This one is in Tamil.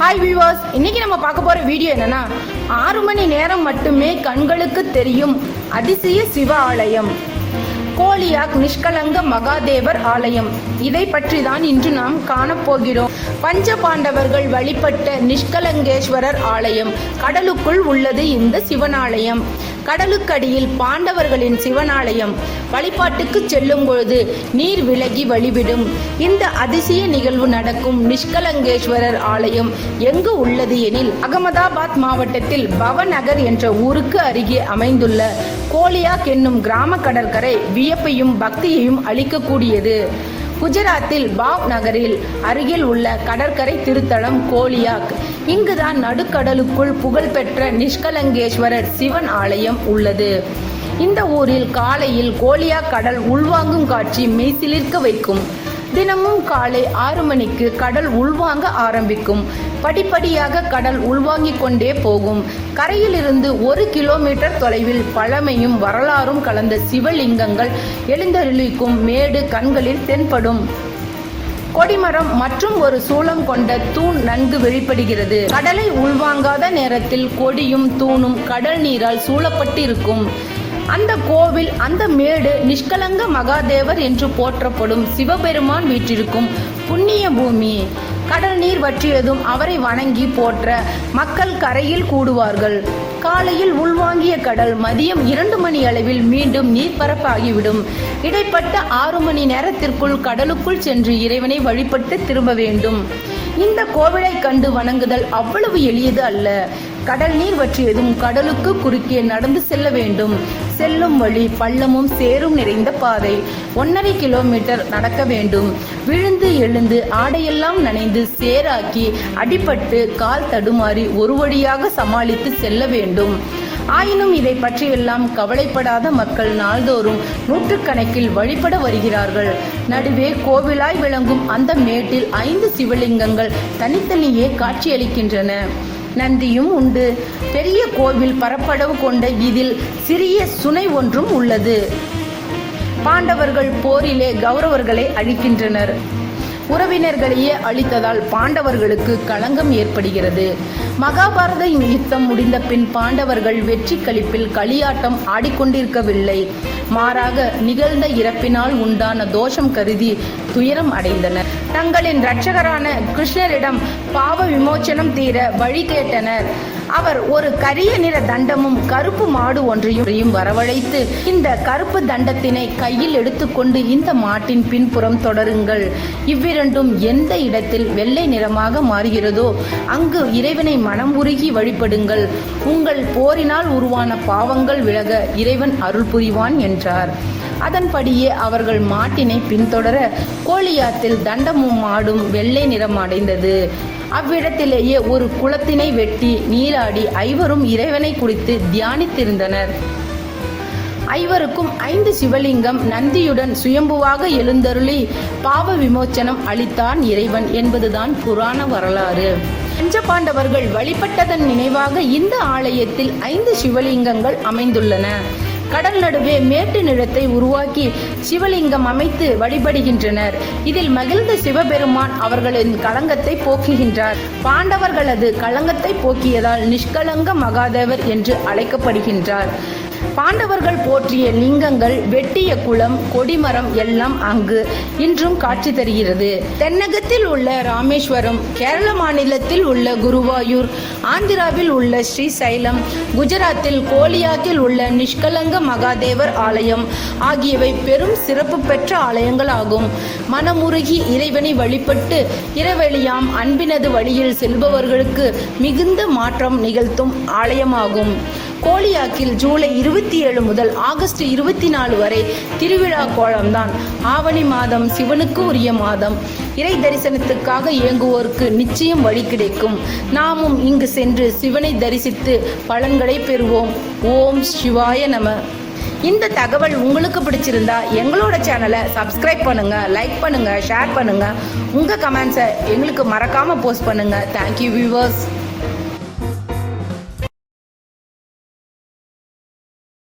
ஹாய் வியூவர்ஸ் இன்னைக்கு நம்ம பார்க்க போற வீடியோ என்னன்னா ஆறு மணி நேரம் மட்டுமே கண்களுக்கு தெரியும் அதிசய சிவ ஆலயம். கோலியாக் நிஷ்கலங்க மகாதேவர் ஆலயம். இதை பற்றி தான் இன்று நாம் காணப்போகிறோம் பஞ்ச பாண்டவர்கள் வழிபட்ட நிஷ்கலங்கேஸ்வரர் ஆலயம். கடலுக்குள் உள்ளது இந்த சிவனாலயம் கடலுக்கடியில் பாண்டவர்களின் சிவனாலயம் வழிபாட்டுக்கு செல்லும் பொழுது நீர் விலகி வழிவிடும். இந்த அதிசய நிகழ்வு நடக்கும் நிஷ்கலங்கேஸ்வரர் ஆலயம் எங்கு உள்ளது எனில் அகமதாபாத் மாவட்டத்தில் பவநகர் என்ற ஊருக்கு அருகே அமைந்துள்ள கோலியாக் என்னும் கிராம கடற்கரை வியப்பையும் பக்தியையும் அளிக்கக்கூடியது. குஜராத்தில் பாவ் நகரில் அருகில் உள்ள கடற்கரை திருத்தலம் கோலியாக். இங்குதான் நடுக்கடலுக்குள் புகழ்பெற்ற நிஷ்கலங்கேஸ்வரர் சிவன் ஆலயம் உள்ளது. இந்த ஊரில் காலையில் கோலியாக் கடல் உள்வாங்கும் காட்சி மெய்சிலிர்க்க வைக்கும். தினமும் காலை ஆறு மணிக்கு கடல் உள்வாங்க ஆரம்பிக்கும். படிப்படியாக கடல் உள்வாங்கிக் கொண்டே போகும். கரையிலிருந்து ஒரு கிலோமீட்டர் தொலைவில் பழமையும் வரலாறும் கலந்த சிவலிங்கங்கள் எழுந்தருளிக்கும் மேடு கண்களில் தென்படும். கொடிமரம் மற்றும் ஒரு சூளம் கொண்ட தூண் நன்கு வெளிப்படுகிறது. கடலை உள்வாங்காத நேரத்தில் கொடியும் தூணும் கடல் நீரால் சூழப்பட்டிருக்கும். அந்த கோவில் அந்த மேடு நிஷ்கலங்க மகாதேவர் என்று போற்றப்படும் சிவபெருமான் வீற்றிருக்கும் புண்ணிய பூமி. கடல் நீர் வற்றியதும் அவரை வணங்கி போற்ற மக்கள் கரையில் கூடுவார்கள். காலையில் உள்வாங்கிய கடல் மதியம் இரண்டு மணி அளவில் மீண்டும் நீர்ப்பரப்பாகிவிடும். இடைப்பட்ட ஆறு மணி நேரத்திற்குள் கடலுக்குள் சென்று இறைவனை வழிபட்டு திரும்ப வேண்டும். இந்த கோவிலை கண்டு வணங்குதல் அவ்வளவு எளியது அல்ல. கடல் நீர் வற்றியதும் கடலுக்கு குறுக்கே நடந்து செல்ல வேண்டும். செல்லும் வழி பள்ளமும் சேரும் நிறைந்த பாதை. ஒன்றரை கிலோமீட்டர் நடக்க வேண்டும். விழுந்து எழுந்து ஆடையெல்லாம் நனைந்து சேராக்கி அடிபட்டு கால் தடுமாறி ஒரு வழியாக சமாளித்து செல்ல வேண்டும். ஆயினும் இதை பற்றியெல்லாம் கவலைப்படாத மக்கள் நாள்தோறும் நூற்றுக்கணக்கில் வழிபட வருகிறார்கள். நடுவே கோவிலாய் விளங்கும் அந்த மேட்டில் ஐந்து சிவலிங்கங்கள் தனித்தனியே காட்சியளிக்கின்றன. நந்தியும் உண்டு. பெரிய கோவில் பரப்பளவு கொண்ட இதில் சிறிய சுனை ஒன்றும் உள்ளது. பாண்டவர்கள் போரிலே கௌரவர்களை அழிக்கின்றனர். உறவினர்களையே அழித்ததால் பாண்டவர்களுக்கு களங்கம் ஏற்படுகிறது. மகாபாரத யுத்தம் முடிந்த பின் பாண்டவர்கள் வெற்றி களிப்பில் களியாட்டம் ஆடிக்கொண்டிருக்கவில்லை. மாறாக நிகழ்ந்த இறப்பினால் உண்டான தோஷம் கருதி துயரம் அடைந்தனர். தங்களின் இரட்சகரான கிருஷ்ணரிடம் பாவ விமோச்சனம் தீர வழி கேட்டனர். அவர் ஒரு கரிய நிற தண்டமும் கருப்பு மாடு ஒன்றையும் வரவழைத்து இந்த கருப்பு தண்டத்தினை கையில் எடுத்துக்கொண்டு இந்த மாட்டின் பின்புறம் தொடருங்கள். இவ்விரண்டும் எந்த இடத்தில் வெள்ளை நிறமாக மாறுகிறதோ அங்கு இறைவனை மனம் உருகி வழிபடுங்கள். உங்கள் போரினால் உருவான பாவங்கள் விலக இறைவன் அருள் புரிவான் என்றார். அதன்படியே அவர்கள் மாட்டினை பின்தொடர கோலியாத்தில் தண்டமும் மாடும் வெள்ளை நிறம் அடைந்தது. அவ்விடத்திலேயே ஒரு குளத்தினை வெட்டி நீராடி ஐவரும் இறைவனை குறித்து தியானித்திருந்தனர். ஐவருக்கும் ஐந்து சிவலிங்கம் நந்தியுடன் சுயம்புவாக எழுந்தருளி பாவ விமோச்சனம் அளித்தான் இறைவன் என்பதுதான் புராண வரலாறு. பஞ்சபாண்டவர்கள் வழிபட்டதன் நினைவாக இந்த ஆலயத்தில் ஐந்து சிவலிங்கங்கள் அமைந்துள்ளன. கடல் நடுவே மேட்டு நிலத்தை உருவாக்கி சிவலிங்கம் அமைத்து வழிபடுகின்றனர். இதில் மகிழ்ந்த சிவபெருமான் அவர்களின் களங்கத்தை போக்குகின்றார். பாண்டவர்களது களங்கத்தை போக்கியதால் நிஷ்கலங்க மகாதேவர் என்று அழைக்கப்படுகின்றார். பாண்டவர்கள் போற்றிய லிங்கங்கள் வெட்டிய குளம் கொடிமரம் எல்லாம் அங்கு இன்றும் காட்சி தருகிறது. தென்னகத்தில் உள்ள ராமேஸ்வரம் கேரள மாநிலத்தில் உள்ள குருவாயூர் ஆந்திராவில் உள்ள ஸ்ரீசைலம் குஜராத்தில் கோலியாக்கில் உள்ள நிஷ்கலங்க மகாதேவர் ஆலயம் ஆகியவை பெரும் சிறப்பு பெற்ற ஆலயங்கள் ஆகும். மனமுருகி இறைவனை வழிபட்டு இரவெளியாம் அன்பினது வழியில் செல்பவர்களுக்கு மிகுந்த மாற்றம் நிகழ்த்தும் ஆலயமாகும். கோலியாக்கில் ஜூலை இருபத்தி ஏழு முதல் ஆகஸ்ட் இருபத்தி நாலு வரை திருவிழா கோலம்தான். ஆவணி மாதம் சிவனுக்கு உரிய மாதம். இறை தரிசனத்துக்காக இயங்குவோருக்கு நிச்சயம் வழி கிடைக்கும். நாமும் இங்கு சென்று சிவனை தரிசித்து பலன்களை பெறுவோம். ஓம் சிவாய நம. இந்த தகவல் உங்களுக்கு பிடிச்சிருந்தா எங்களோட சேனலை சப்ஸ்கிரைப் பண்ணுங்க லைக் பண்ணுங்க ஷேர் பண்ணுங்க. உங்க கமெண்ட்ஸை எங்களுக்கு மறக்காம போஸ்ட் பண்ணுங்க. Thank you viewers